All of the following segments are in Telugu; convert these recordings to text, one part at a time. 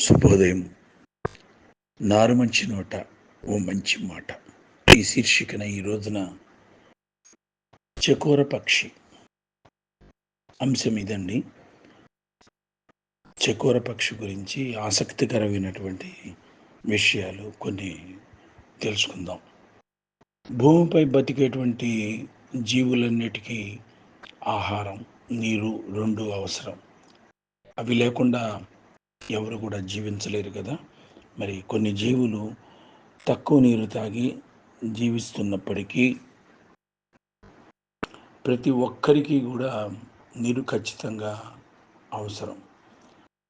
శుభోదయం. నారు మంచి నోట ఓ మంచి మాట. ఈ శీర్షికన ఈ రోజున చకోర పక్షి అంశం ఇదండి. చకోర పక్షి గురించి ఆసక్తికరమైనటువంటి విషయాలు కొన్ని తెలుసుకుందాం. భూమిపై బతికేటువంటి జీవులన్నిటికీ ఆహారం నీరు రెండు అవసరం. అవి లేకుండా ఎవరు కూడా జీవించలేరు కదా. మరి కొన్ని జీవులు తక్కువ నీరు తాగి జీవిస్తున్నప్పటికీ ప్రతి ఒక్కరికి కూడా నీరు ఖచ్చితంగా అవసరం.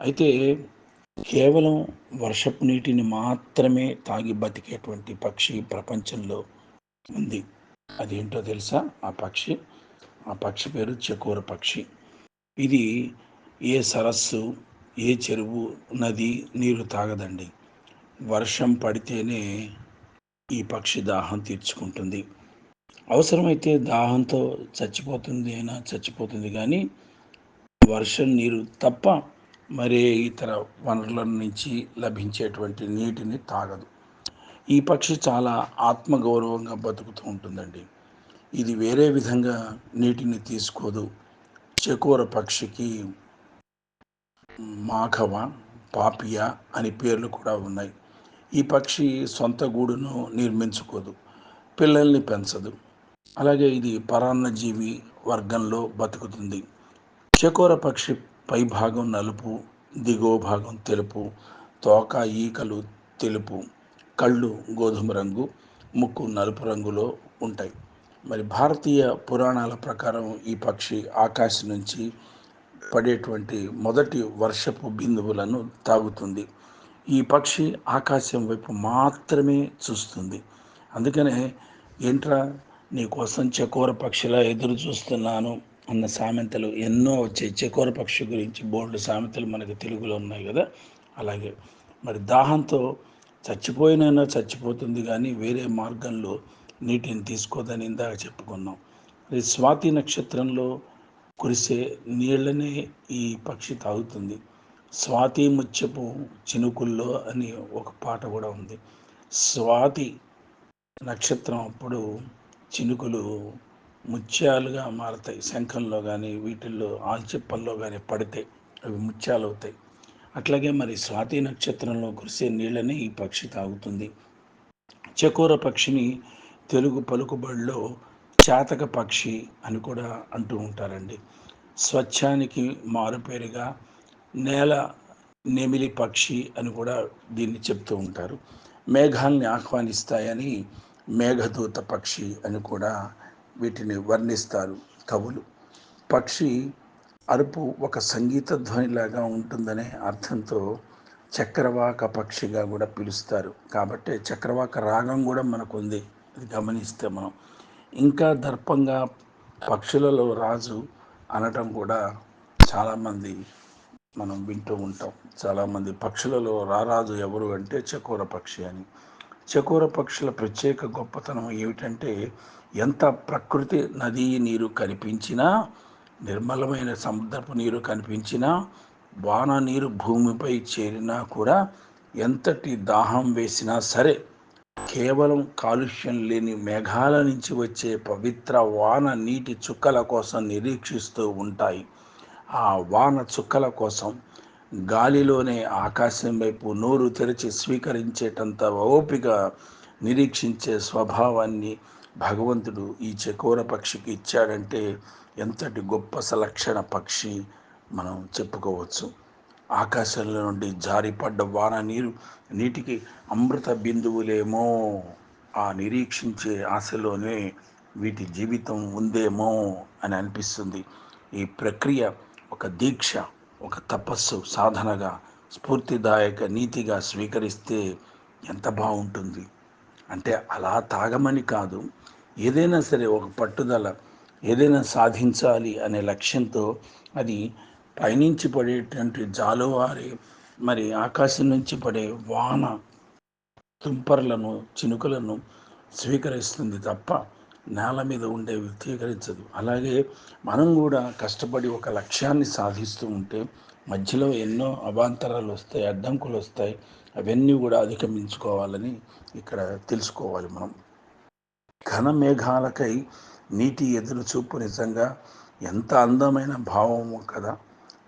అయితే కేవలం వర్షపు నీటిని మాత్రమే తాగి బతికేటువంటి పక్షి ప్రపంచంలో ఉంది. అదేంటో తెలుసా? ఆ పక్షి ఆ పక్షి పేరు చకోర పక్షి. ఇది ఏ సరస్సు ఏ చెరువు నది నీరు తాగదండి. వర్షం పడితేనే ఈ పక్షి దాహం తీర్చుకుంటుంది. అవసరమైతే దాహంతో చచ్చిపోతుంది అయినా చచ్చిపోతుంది కానీ వర్షం నీరు తప్ప మరే ఇతర వనరుల నుంచి లభించేటువంటి నీటిని తాగదు. ఈ పక్షి చాలా ఆత్మగౌరవంగా బతుకుతూ ఉంటుందండి. ఇది వేరే విధంగా నీటిని తీసుకోదు. చకోర పక్షికి మాఘవ పాపియా అని పేర్లు కూడా ఉన్నాయి. ఈ పక్షి సొంత గూడును నిర్మించుకోదు పిల్లల్ని పెంచదు. అలాగే ఇది పరాన్నజీవి వర్గంలో బతుకుతుంది. చకోర పక్షి పై భాగం నలుపు దిగువ భాగం తెలుపు తోక ఈకలు తెలుపు కళ్ళు గోధుమ రంగు ముక్కు నలుపు రంగులో ఉంటాయి. మరి భారతీయ పురాణాల ప్రకారం ఈ పక్షి ఆకాశం నుంచి పడేటువంటి మొదటి వర్షపు బిందువులను తాగుతుంది. ఈ పక్షి ఆకాశం వైపు మాత్రమే చూస్తుంది. అందుకనే ఏంట్రా నీకోసం చకోర పక్షిలా ఎదురు చూస్తున్నాను అన్న సామెతలు ఎన్నో వచ్చాయి. చకోర పక్షి గురించి బోల్డ్ సామెతలు మనకి తెలుగులో ఉన్నాయి కదా. అలాగే మరి దాహంతో చచ్చిపోయినైనా చచ్చిపోతుంది కానీ వేరే మార్గంలో నీటిని తీసుకోదని ఇందాక చెప్పుకున్నాం. మరి స్వాతి నక్షత్రంలో కురిసే నీళ్ళనే ఈ పక్షి తాగుతుంది. స్వాతి ముత్యపు చినుకుల్లో అని ఒక పాట కూడా ఉంది. స్వాతి నక్షత్రం అప్పుడు చినుకులు ముత్యాలుగా మారతాయి. శంఖంలో కానీ వీటిల్లో ఆల్చిప్పల్లో కానీ పడితే అవి ముత్యాలు అవుతాయి అట్లాగే మరి స్వాతి నక్షత్రంలో కురిసే నీళ్ళని ఈ పక్షి తాగుతుంది. చకోర పక్షిని తెలుగు పలుకుబడిలో చాతక పక్షి అని కూడా అంటూ ఉంటారండి. స్వచ్ఛానికి మారుపేరుగా నేల నెమిలి పక్షి అని కూడా దీన్ని చెప్తూ ఉంటారు. మేఘాల్ని ఆహ్వానిస్తాయని మేఘదూత పక్షి అని కూడా వీటిని వర్ణిస్తారు కవులు. పక్షి అరుపు ఒక సంగీత ధ్వనిలాగా ఉంటుందనే అర్థంతో చక్రవాక పక్షిగా కూడా పిలుస్తారు. కాబట్టి చక్రవాక రాగం కూడా మనకు ఉంది అది గమనిస్తే మనం. ఇంకా దర్పంగా పక్షులలో రాజు అనటం కూడా చాలామంది మనం వింటూ ఉంటాం. చాలామంది పక్షులలో రారాజు ఎవరు అంటే చకోర పక్షి అని. చకోర పక్షుల ప్రత్యేక గొప్పతనం ఏమిటంటే ఎంత ప్రకృతి నదీ నీరు కనిపించినా నిర్మలమైన సముద్రపు నీరు కనిపించినా వాన నీరు భూమిపై చేరినా కూడా ఎంతటి దాహం వేసినా సరే కేవలం కాలుష్యం లేని మేఘాల నుంచి వచ్చే పవిత్ర వాన నీటి చుక్కల కోసం నిరీక్షిస్తూ ఉంటాయి. ఆ వాన చుక్కల కోసం గాలిలోనే ఆకాశం వైపు నోరు తెరిచి స్వీకరించేటంత ఓపిక నిరీక్షించే స్వభావాన్ని భగవంతుడు ఈ చకోర పక్షికి ఇచ్చాడంటే ఎంతటి గొప్ప సలక్షణ పక్షి మనం చెప్పుకోవచ్చు. ఆకాశంలో నుండి జారిపడ్డ వాన నీరు నీటికి అమృత బిందువులేమో. ఆ నిరీక్షించే ఆశలోనే వీటి జీవితం ఉందేమో అని అనిపిస్తుంది. ఈ ప్రక్రియ ఒక దీక్ష ఒక తపస్సు సాధనగా స్ఫూర్తిదాయక నీతిగా స్వీకరిస్తే ఎంత బాగుంటుంది? అంటే అలా తాగమని కాదు ఏదైనా సరే ఒక పట్టుదల ఏదైనా సాధించాలి అనే లక్ష్యంతో అది పైనుంచి పడేటువంటి జాలువారి మరి ఆకాశం నుంచి పడే వాన తుంపర్లను చినుకులను స్వీకరిస్తుంది తప్ప నేల మీద ఉండే వ్యక్తీకరించదు. అలాగే మనం కూడా కష్టపడి ఒక లక్ష్యాన్ని సాధిస్తూ ఉంటే మధ్యలో ఎన్నో అవాంతరాలు వస్తాయి అడ్డంకులు వస్తాయి. అవన్నీ కూడా అధిగమించుకోవాలని ఇక్కడ తెలుసుకోవాలి మనం. ఘన మేఘాలకై నీటి ఎదురు చూపు నిజంగా ఎంత అందమైన భావము కదా.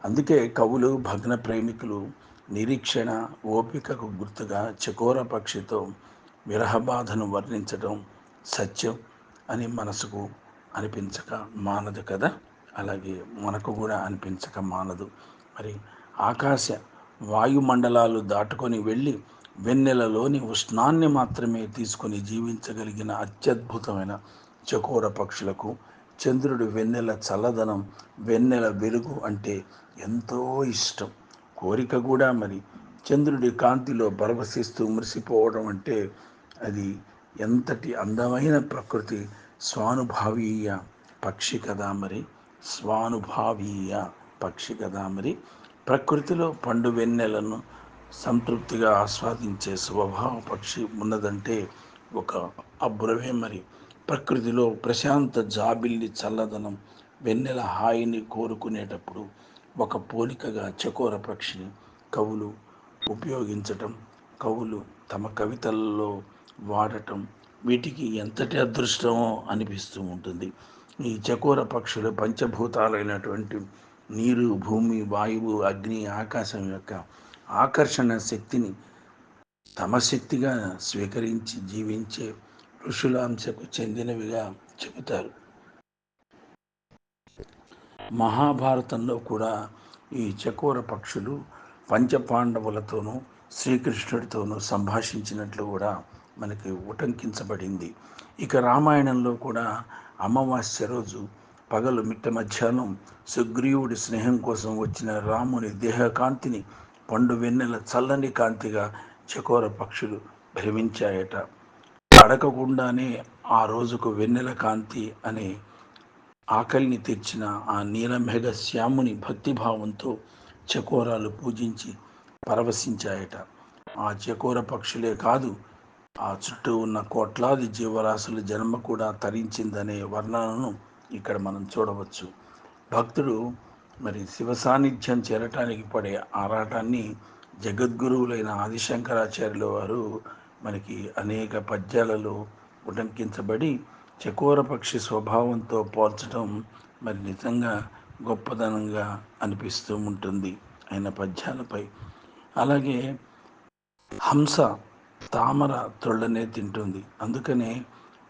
అందుకే కవులు భగ్న ప్రేమికులు నిరీక్షణ ఓపికకు గుర్తుగా చకోర పక్షితో విరహబాధను వర్ణించడం సత్యం అని మనసుకు అనిపించక మానదు కదా? అలాగే మనకు కూడా అనిపించక మానదు. మరి ఆకాశ వాయుమండలాలు దాటుకొని వెళ్ళి వెన్నెలలోని ఉష్ణాన్ని మాత్రమే తీసుకొని జీవించగలిగిన అత్యద్భుతమైన చకోర పక్షులకు చంద్రుడి వెన్నెల చల్లదనం వెన్నెల వెలుగు అంటే ఎంతో ఇష్టం. కోరిక కూడా మరి. చంద్రుడి కాంతిలో పరవశిస్తూ మురిసిపోవడం అంటే అది ఎంతటి అందమైన ప్రకృతి. స్వానుభావీయ పక్షి కదా మరి. స్వానుభావీయ పక్షి కదా మరి. ప్రకృతిలో పండు వెన్నెలను సంతృప్తిగా ఆస్వాదించే స్వభావ పక్షి ఉన్నదంటే ఒక అబ్బురమే మరి. ప్రకృతిలో ప్రశాంత జాబిల్లి చల్లదనం వెన్నెల హాయిని కోరుకునేటప్పుడు ఒక పోలికగా చకోర పక్షిని కవులు ఉపయోగించటం కవులు తమ కవితలలో వాడటం వీటికి ఎంతటి అదృష్టమో అనిపిస్తూ ఉంటుంది. ఈ చకోర పక్షులు పంచభూతాలైనటువంటి నీరు భూమి వాయువు అగ్ని ఆకాశం యొక్క ఆకర్షణ శక్తిని తమ శక్తిగా స్వీకరించి జీవించే ఋషులాంశకు చెందినవిగా చెబుతారు. మహాభారతంలో కూడా ఈ చకోర పక్షులు పంచపాండవులతోనూ శ్రీకృష్ణుడితోనూ సంభాషించినట్లు కూడా మనకి ఉటంకించబడింది. ఇక రామాయణంలో కూడా అమావాస్య రోజు పగలు మిట్ట మధ్యాహ్నం సుగ్రీవుడి స్నేహం కోసం వచ్చిన రాముని దేహకాంతిని పండు వెన్నెల చల్లని కాంతిగా చకోర పక్షులు భ్రమించాయట. అడగకుండానే ఆ రోజుకు వెన్నెల కాంతి అనే ఆకలిని తెచ్చిన ఆ నీలమేఘ శ్యాముని భక్తిభావంతో చకోరాలు పూజించి పరవశించాయట. ఆ చకోర పక్షులే కాదు ఆ చుట్టూ ఉన్న కోట్లాది జీవరాశుల జన్మ కూడా తరించిందనే వర్ణనను ఇక్కడ మనం చూడవచ్చు. భక్తుడు మరి శివ సాన్నిధ్యం చేరటానికి పడే ఆరాటాన్ని జగద్గురువులైన ఆదిశంకరాచార్యుల వారు మనకి అనేక పద్యాలలో ఉటంకించబడి చకోర పక్షి స్వభావంతో పోల్చడం మరి నిజంగా గొప్పదనంగా అనిపిస్తూ ఉంటుంది ఆయన పద్యాలపై. అలాగే హంస తామర తొళ్ళనే తింటుంది. అందుకనే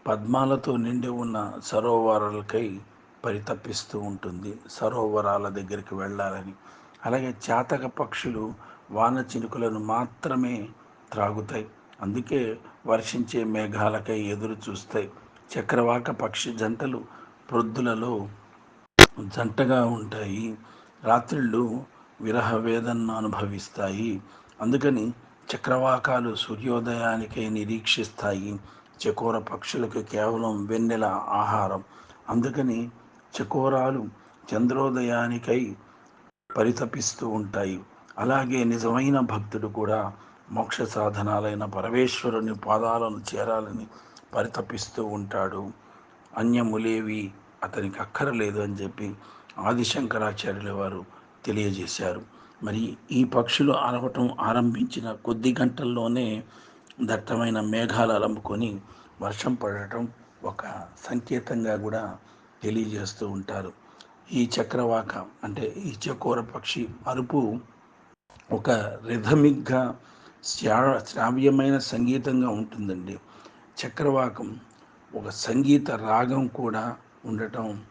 పద్మాలతో నిండి ఉన్న సరోవరాలకై పరితపిస్తూ ఉంటుంది. సరోవరాల దగ్గరికి వెళ్ళాలని. అలాగే చాతక పక్షులు వాన చినుకులను మాత్రమే త్రాగుతాయి. అందుకే వర్షించే మేఘాలకై ఎదురు చూస్తాయి చక్రవాక పక్షి జంటలు ప్రొద్దులలో జంటగా ఉంటాయి. రాత్రిళ్ళు విరహ వేదనను అనుభవిస్తాయి. అందుకని చక్రవాకాలు సూర్యోదయానికై నిరీక్షిస్తాయి. చకోర పక్షులకు కేవలం వెన్నెల ఆహారం. అందుకని చకోరాలు చంద్రోదయానికై పరితపిస్తూ ఉంటాయి. అలాగే నిజమైన భక్తుడు కూడా మోక్ష సాధనాలైన పరమేశ్వరుని పాదాలను చేరాలని పరితపిస్తూ ఉంటాడు. అన్యములేవి అతనికి అక్కరలేదు అని చెప్పి ఆదిశంకరాచార్యుల వారు తెలియజేశారు. మరి ఈ పక్షులు అరవటం ఆరంభించిన కొద్ది గంటల్లోనే దట్టమైన మేఘాలు అలముకొని వర్షం పడటం ఒక సంకేతంగా కూడా తెలియజేస్తూ ఉంటారు. ఈ చక్రవాక అంటే ఈ చకోర పక్షి అరుపు ఒక రిథమిక్గా శ్రావ్యమైన సంగీతంగా ఉంటుందండి. చక్రవాకం ఒక సంగీత రాగం కూడా ఉండటం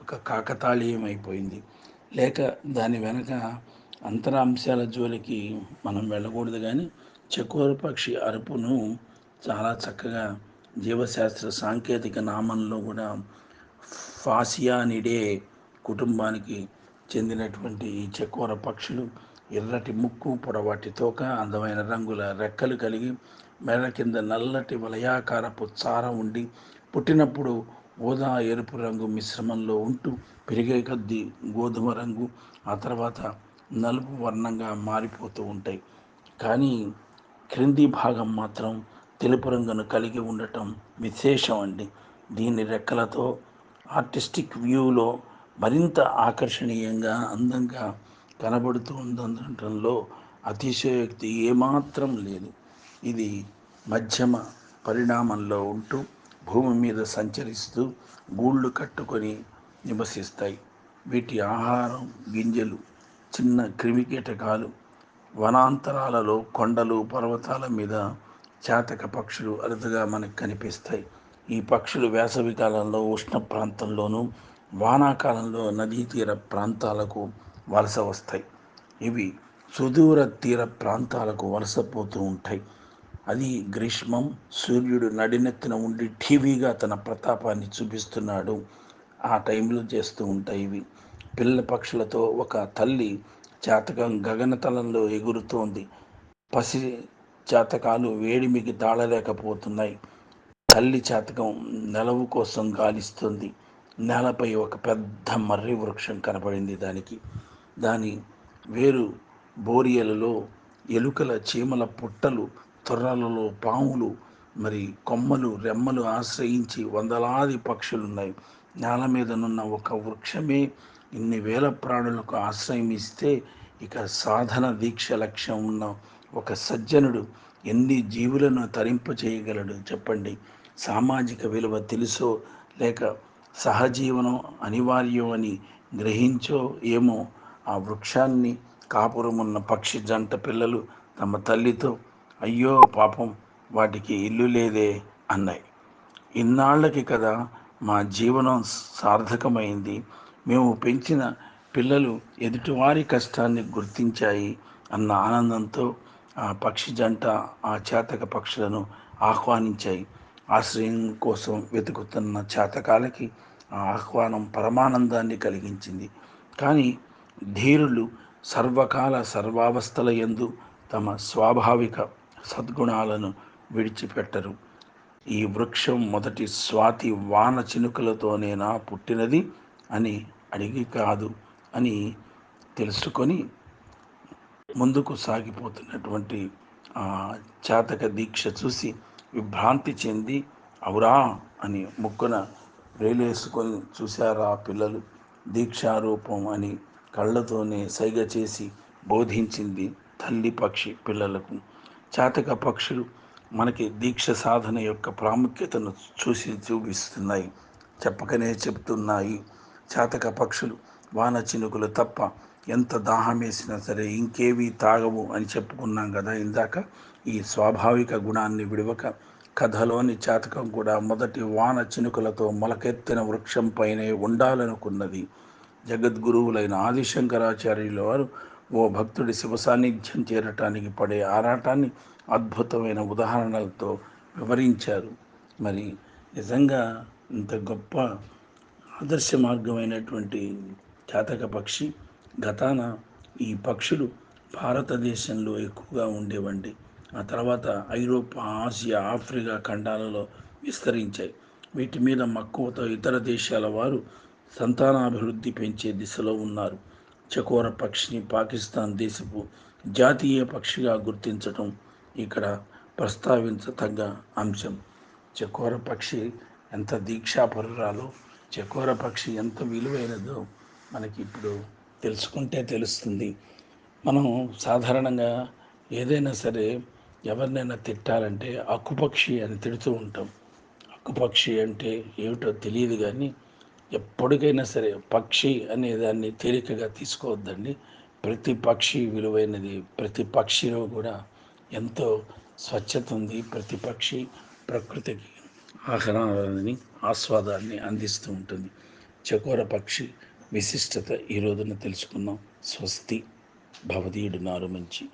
ఒక కాకతాళీయం అయిపోయింది. లేక దాని వెనక అంతరాంశాల జోలికి మనం వెళ్ళకూడదు కానీ చకోర పక్షి అరుపును చాలా చక్కగా జీవశాస్త్ర సాంకేతిక నామంలో కూడా ఫాసియానిడే కుటుంబానికి చెందినటువంటి ఈ చకోర పక్షులు ఎర్రటి ముక్కు పొడవాటి తోక అందమైన రంగుల రెక్కలు కలిగి మెడ కింద నల్లటి వలయాకారపు చార ఉండి పుట్టినప్పుడు ఊదా ఎరుపు రంగు మిశ్రమంలో ఉంటూ పెరిగే కొద్దీ గోధుమ రంగు ఆ తర్వాత నలుపు వర్ణంగా మారిపోతూ ఉంటాయి. కానీ క్రింది భాగం మాత్రం తెలుపు రంగును కలిగి ఉండటం విశేషం అండి. దీని రెక్కలతో ఆర్టిస్టిక్ వ్యూలో మరింత ఆకర్షణీయంగా అందంగా కనబడుతూ ఉందనటంలో అతిశయోక్తి ఏమాత్రం లేదు. ఇది మధ్యమ పరిణామంలో ఉంటూ భూమి మీద సంచరిస్తూ గూళ్ళు కట్టుకొని నివసిస్తాయి. వీటి ఆహారం గింజలు చిన్న క్రిమికీటకాలు వనాంతరాలలో కొండలు పర్వతాల మీద చాతక పక్షులు అరుదుగా మనకు కనిపిస్తాయి. ఈ పక్షులు వేసవి కాలంలో ఉష్ణ ప్రాంతంలోనూ వానాకాలంలో నదీ తీర ప్రాంతాలకు వలస వస్తాయి. ఇవి సుదూర తీర ప్రాంతాలకు వలసపోతూ ఉంటాయి. అది గ్రీష్మం సూర్యుడు నడినెత్తిన ఉండి టీవీగా తన ప్రతాపాన్ని చూపిస్తున్నాడు. ఆ టైంలో చేస్తూ ఉంటాయి ఇవి. పిల్ల పక్షులతో ఒక తల్లి జాతకం గగనతలంలో ఎగురుతోంది. పసి జాతకాలు వేడిమికి తాళలేకపోతున్నాయి. తల్లి జాతకం నెలవు కోసం గాలిస్తుంది. నేలపై ఒక పెద్ద మర్రి వృక్షం కనపడింది దానికి. దాని వేరు బోరియలలో ఎలుకల చీమల పుట్టలు తొర్రలలో పాములు మరి కొమ్మలు రెమ్మలు ఆశ్రయించి వందలాది పక్షులున్నాయి. నేల మీదనున్న ఒక వృక్షమే ఇన్ని వేల ప్రాణులకు ఆశ్రయం ఇస్తే ఇక సాధన దీక్ష లక్ష్యం ఉన్న ఒక సజ్జనుడు ఎన్ని జీవులను తరింప చేయగలడు చెప్పండి. సామాజిక విలువ తెలుసో లేక సహజీవనం అనివార్యం అని గ్రహించో ఏమో ఆ వృక్షాన్ని కాపురమున్న పక్షి జంట పిల్లలు తమ తల్లితో అయ్యో పాపం వాటికి ఇల్లు లేదే అన్నాయి. ఇన్నాళ్ళకి కదా మా జీవనం సార్థకమైంది. మేము పెంచిన పిల్లలు ఎదుటివారి కష్టాన్ని గుర్తించాయి అన్న ఆనందంతో ఆ పక్షి జంట ఆ చేతక పక్షులను ఆహ్వానించాయి. ఆశ్రయం కోసం వెతుకుతున్న చేతకాలకి ఆ ఆహ్వానం పరమానందాన్ని కలిగించింది. కానీ ధీరులు సర్వకాల సర్వావస్థల ఎందు తమ స్వాభావిక సద్గుణాలను విడిచిపెట్టరు. ఈ వృక్షం మొదటి స్వాతి వాన చినుకులతోనేనా పుట్టినది అని అడిగి కాదు అని తెలుసుకొని ముందుకు సాగిపోతున్నటువంటి చాతక దీక్ష చూసి విభ్రాంతి చెంది అవురా అని ముక్కున వేలేసుకొని చూశారా పిల్లలు దీక్షారూపం అని కళ్ళతోనే సైగ చేసి బోధించింది తల్లి పక్షి పిల్లలకు. చాతక పక్షులు మనకి దీక్ష సాధన యొక్క ప్రాముఖ్యతను చూసి చూపిస్తున్నాయి. చెప్పకనే చెప్తున్నాయి. చాతక పక్షులు వాన చినుకులు తప్ప ఎంత దాహం వేసినా సరే ఇంకేవి తాగవు అని చెప్పుకున్నాం కదా ఇందాక. ఈ స్వాభావిక గుణాన్ని విడవక కథలోని చాతకం కూడా మొదటి వాన చినుకులతో మొలకెత్తిన వృక్షం పైనే ఉండాలనుకున్నది. జగద్గురువులైన ఆదిశంకరాచార్యుల వారు ఓ భక్తుడి శివ సాన్నిధ్యం చేరటానికి పడే ఆరాటాన్ని అద్భుతమైన ఉదాహరణలతో వివరించారు. మరి నిజంగా ఇంత గొప్ప ఆదర్శ మార్గమైనటువంటి చాతక పక్షి గతాన ఈ పక్షులు భారతదేశంలో ఎక్కువగా ఉండేవండి. ఆ తర్వాత ఐరోపా ఆసియా ఆఫ్రికా ఖండాలలో విస్తరించాయి. వీటి మీద మక్కువతో ఇతర దేశాల వారు సంతానాభివృద్ధి పెంచే దిశలో ఉన్నారు. చకోర పక్షిని పాకిస్తాన్ దేశపు జాతీయ పక్షిగా గుర్తించటం ఇక్కడ ప్రస్తావించతగ్గ అంశం. చకోర పక్షి ఎంత దీక్షాపరురాలో చకోర పక్షి ఎంత విలువైనదో మనకి ఇప్పుడు తెలుసుకుంటే తెలుస్తుంది. మనం సాధారణంగా ఏదైనా సరే ఎవరినైనా తిట్టాలంటే అక్కుపక్షి అని తిడుతూ ఉంటాం. అక్కుపక్షి అంటే ఏమిటో తెలియదు కానీ ఎప్పటికైనా సరే పక్షి అనే దాన్ని తేలికగా తీసుకోవద్దండి. ప్రతి పక్షి విలువైనది ప్రతి పక్షిలో కూడా ఎంతో స్వచ్ఛత ఉంది. ప్రతి పక్షి ప్రకృతికి ఆహ్లాదాన్ని ఆస్వాదాన్ని అందిస్తూ ఉంటుంది. చకోర పక్షి విశిష్టత ఈ రోజున తెలుసుకున్నాం స్వస్తి. భవదీయుడు నారు మంచి.